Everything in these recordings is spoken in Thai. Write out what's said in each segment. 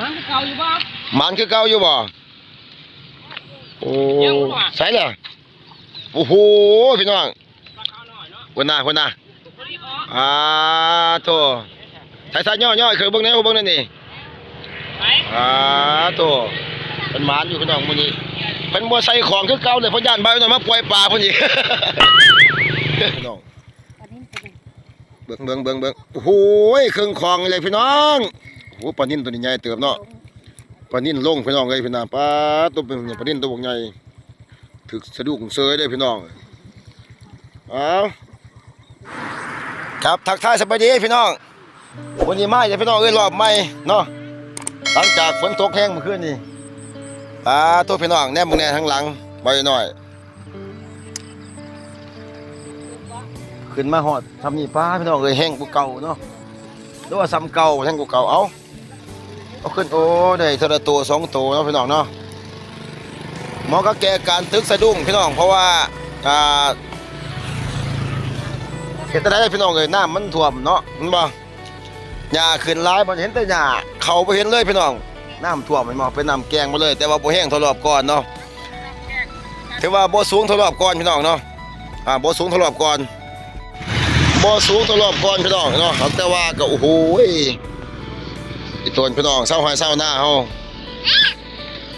มันเก่าอยู่บ่หมันคือเก่าอยู่บ่โอ้ยังบ่ใส่ละโอ้โหพี่น้องปลาขาวหน่อยเนาะคนหน้าคนหน้าพอดีอ๋ออ่าโตใส่ใส่ย่อย่อคือเบิ่งแหน่เบิ่งนั่นนี่ไปอ่าโตเป็นหมานอยู่พี่น้องมื้อนี้เพิ่นบ่ใส่ของคือเก่าเลยเพิ่นย่านบ่าวหน่อยมาปล่อยปลาเพิ่นอีกพี่น้องเบิ่งเบิ่งเบิ่งเบิ่งโอ้โหเครื่องคองเลยพี่น้อง โอ้โหปลานิ่นตัวนี้ใหญ่เติบเนาะปลานิ่นลงพี่น้องเลยพี่น้องปลาตัวเป็นปลานิ่นตัวบกใหญ่ถึกสะดุ้งเซยเลยพี่น้องเอาครับทักทายสบายดีพี่น้องวันนี้มาอย่าพี่น้องเอ้ยรอบใหม่เนาะหลังจากฝนตกแห้งเมื่อคืนนี้ปลาตัวพี่น้องแนมมึงแน่ทั้งหลังใบหน่อย ขึ้นมาหอดทำนี่ป้าพี่น้องเอ้ยแห้งกว่าเก่าเนาะหรือว่าซ้ำเก่าแห้งกว่าเก่าเอา เอาขึ้นโอ้ได้เทาละตัวสองตัวเนาะพี่น้องเนาะหมอก็แก้การตึกสะดุ้งพี่น้องเพราะว่าอ่าเห็นแต่ได้พี่น้องเอ้ยน้ำมันท่วมเนาะมันบ่หญ้าขึ้นหลายบ่เห็นแต่หญ้าเขาบ่เห็นเลยพี่น้องน้ำท่วมมันบ่เป็นน้ำแกงมาเลย แต่ว่าบ่แห้งทรอบก่อนเนาะถือว่าโบสูงทรอบก่อนพี่น้องเนาะอ่าโบสูงทรอบก่อนโบสูงตลอดก่อนพี่น้องเนาะแต่ว่าก็โอ้โหย ตัวพี่น้องเศร้าหายเศร้าหน้าเฮา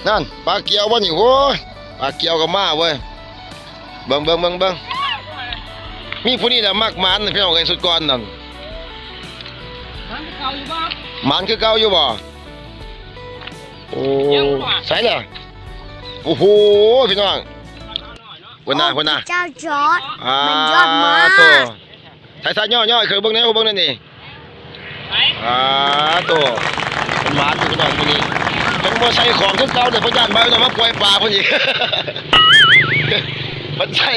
นั่นปลาเกียวบ่นี่โว้ยปลาเกียวก็มาเว้ยเบิ่งเบิ่งเบิ่งเบิ่งมีผู้นี้แหละมักหมันพี่น้องไอ้สุดก่อนนั่นมันเก่าอยู่บ่หมันคือเก่าอยู่บ่โอ้ยังบ่ใส่ละโอ้โหพี่น้องปลาขาวหน่อยเนาะคนหน้าคนหน้าเจ้าจอร์ดอ่ามันยอดมากตัวใส่ใส่ย่อย่อคือเบิ่งแหน่เบิ่งนั่นนี่ไปอ่าตัว เป็นหมาอยู่น้องคนนี้เพิ่นบ่ใส่ของคือเก่าเดี๋ยวพิ่นย่านบ่าวหน่อยมาปล่อยปลาเพิ่นอีกเพิ่นใส่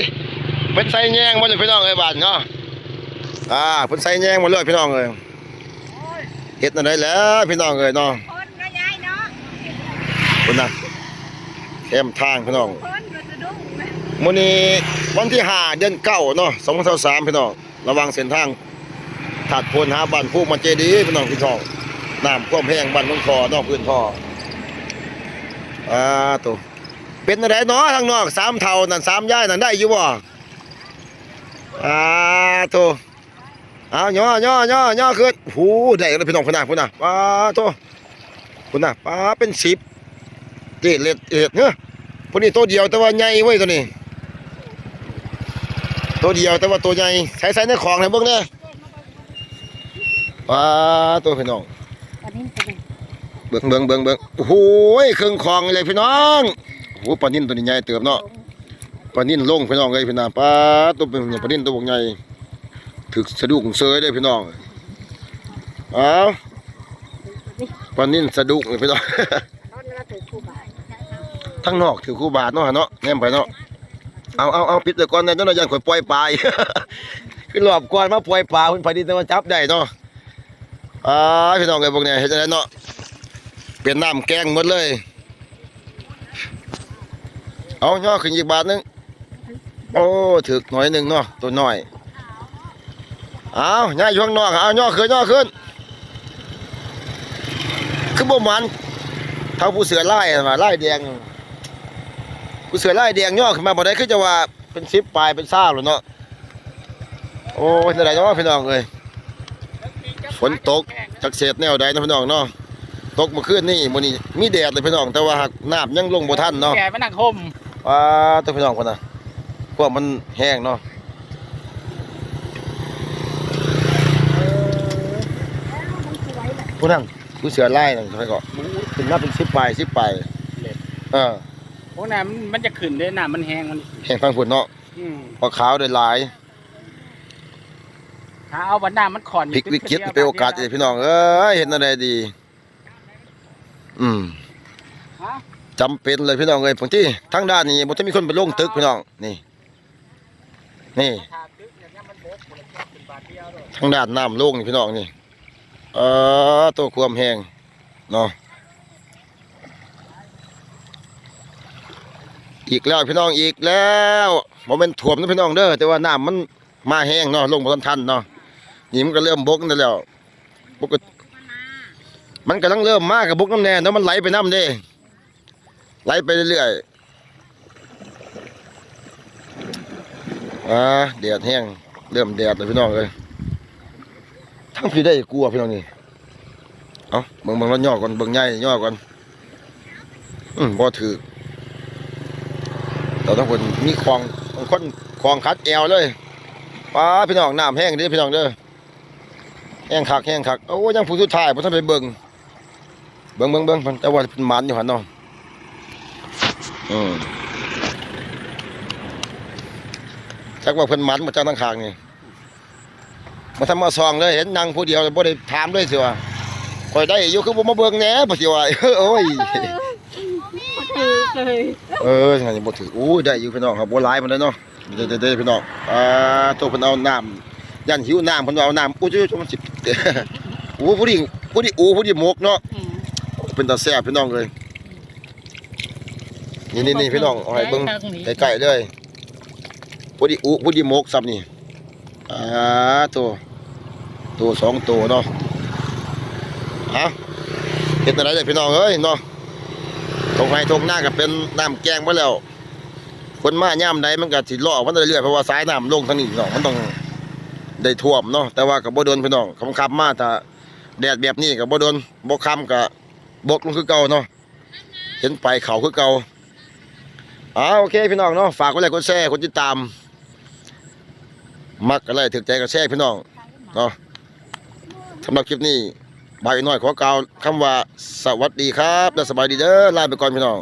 เพิ่นใส่แยงมาเลยพี่น้องเอ้ยบาดเนาะอ่าเพิ่นใส่แยงมาเลยพี่น้องเอ้ยเฮ็ดนั่นได้แล้วพี่น้องเอ้ยเนาะคนก็ย้ายเนาะพุ่นน่ะแคมทางพี่น้องมื้อนี้วันที่ห้าเดือนเก้าเนาะ2023พี่น้องระวังเส้นทางถัดพลหาบ้านผู้มันเจดีพี่น้องพี่น้อง น้ำท่วมแห้งบ้านน้องคอนอกพื้นท่ออ่าตัวเป็นอะไรเนาะทางนอกสามเท่านั่นสามย่ายนั่นได้อยู่บ่อ่าตัวเอาย่อย่อย่อย่อขึ้นหูได้แล้วพี่น้องพุ่นน่ะพุ่นน่ะป้าตัวพุ่นน่ะป้าเป็นสิบเจ็ดเล็ดเอ็ดเฮ้ยพุ่นนี้ตัวเดียวแต่ว่าใหญ่เว้ยตัวนี้ตัวเดียวแต่ว่าตัวใหญ่ใส่ใส่ในของให้เบิ่งเด้อว้าตัวพี่น้อง อันนี้เป็นเบิ่งเบิ่งเบิ่งเบิ่งโอ้โหเครื่องของเลยพี่น้องโอ้โหปลานิ่นตัวนี้ใหญ่เติบเนาะปลานิ่นลงพี่น้องเลยพี่น้องปลาตัวเป็นปลานิ่นตัวบกใหญ่ถึกสะดุ้งเซยได้พี่น้องเอาปลานิ่นสะดุ้งเลยพี่น้องทั้งนอกถือคู่บาทเนาะเนาะแนมไปเนาะเอาเอาเอาปิดเลยก่อนนะเจ้าหน้าที่ข่อยปล่อยปลาขึ้นรอบก่อนมาปล่อยปลาเพิ่นพอดีแต่ว่าจับได้เนาะ อ่าพี่น้องไอ้พวกเนี้ยเฮ็ดจังไดเนาะเป็นน้ำแกงหมดเลย เอาย่อขึ้นอีกบาทหนึงโอ้ถึกหน่อยหนึ่งเนาะตัวหน้อยเอาย่าอยู่ข้างนอกเอาย่อขึ้นย่อขึ้นคือบ่มันเท่าผู้เสือไล่ว่าไล่แดงผู้เสือไล่แดงย่อขึ้นมาบ่ได้คือจะว่าเป็น10ปปลายเป็นซ่าหรอเนาะโอ้ยจังไดเนาะพี่น้องเอ้ย ฝนตกจักเศษแนวใดเนาะพี่น้องเนาะตกเมื่อคืนนี่มื้อนี้มีแดดเลยพี่น้องแต่ว่าหากน้ำยังลงบ่ทันเนาะแก่มานั่งห่มว้าตัวพี่น้องคนน่ะพวกมันแห้งเนาะผู้นั่งผู้เสือไล่นั่นใช่ก็ขึ้นมาเป็น10ปลาย10ปลายเออพวกนั้นมันจะขึ้นด้วยน้ำมันแห้งมันแห้งฟังฝุ่นเนาะอืมพอขาวได้หลาย ถ้าเอาบันน้ำมันขอนพลิกวิกฤตเป็นโอกาสเลยพี่น้องเอ้ยเห็นอะไรดี อืมฮะจำเป็นเลยพี่น้องเลยบางทีทางด้านนี้มันจะมีคนไปลงตึกพี่น้องนี่ นี่ถ้าตึกอย่างเงี้ยมันบกหมดเลยเป็นบาทเดียวเลยทางด้านน้ำลงนี่พี่น้องนี่เออตัวความแห้งเนาะอีกแล้วพี่น้องอีกแล้วมันเป็นถ่วมนะพี่น้องเด้อแต่ว่าน้ำมันมาแห้งเนาะลงบนทันเนาะ นี่มันก็เริ่มบกนั่นแล้วบกก็มันกำลังเริ่มมากกับบกน้ำแน่แล้วมันไหลไปน้ำเด้ไหลไปเรื่อยๆอ่าแดดแห้งเริ่มแดดเลยพี่น้องเลยทั้งพี่ได้กลัวพี่น้องนี่เอาเบิ่งเบิ่งแล้วย่อก่อนเบิ่งใหญ่ย่อก่อนอืมบ่ถือเราต้องคนมีคลองคนคลองคัดแอวเลยป้าพี่น้องน้ำแห้งด้อพี่น้องเด้อ แห้งคักแห้งคักโอ้ยังผู้สุดท้ายบ่ทันไปเบิ่งเบิ่งเบิ่งเบิ่งแต่ว่าเพิ่นหมันอยู่หันเนาะอืมจักว่าเพิ่นหมันมาจากทางข้างนี่มาทำมาซองเลยเห็นนั่งผู้เดียวบ่ได้ถามเลยสิว่าข่อยได้อยู่คือบ่มาเบิ่งแหน่บ่สิว่าโอ้ยเออทางนี้บ่ถืออู้ได้อยู่พี่น้องครับบ่หลายมันเลยเนาะเด้อๆๆพี่น้องอ่าตัวเพิ่นเอาน้ำ ยันหิวน้ำเพิ่นเอาน้ำอู้จุ๊ๆมันสิอู้ผู้นี้ผู้นี้อู้ผู้นี้หมกเนาะเป็นตาแซ่บพี่น้องเลยนี่นี่นี่พี่น้องเอาให้เบิ่งใกล้ๆเลยพุดิอุพุดิมกซับนี่อ่าตัวตัวสองตัวเนาะฮะเห็นอะไรเลยพี่น้องเอ้ยเนาะทงไห้ทงหน้ากับเป็นน้ำแกงมาแล้ว คนมาย่ำใดมันก็สิล่อมันเรื่อยๆเพราะว่าสายน้ำลงทางนี้พี่น้องมันต้อง ได้ท่วมเนาะแต่ว่ากับบ่โดนพี่น้องคำคำมาถ้าแดดแบบนี้กับบ่โดนบ่คำกับบกลงคือเก่าเนาะเห็นไปเขาคือเก่าอ่าโอเคพี่น้องเนาะฝากกดไลค์กดแชร์กดติดตาม มักอะไรถึกใจก็แชร์พี่น้องเนาะสำหรับคลิปนี้บายน้อยขอกล่าวคำว่าสวัสดีครับ และสบายดีเด้อลาไปก่อนพี่น้อง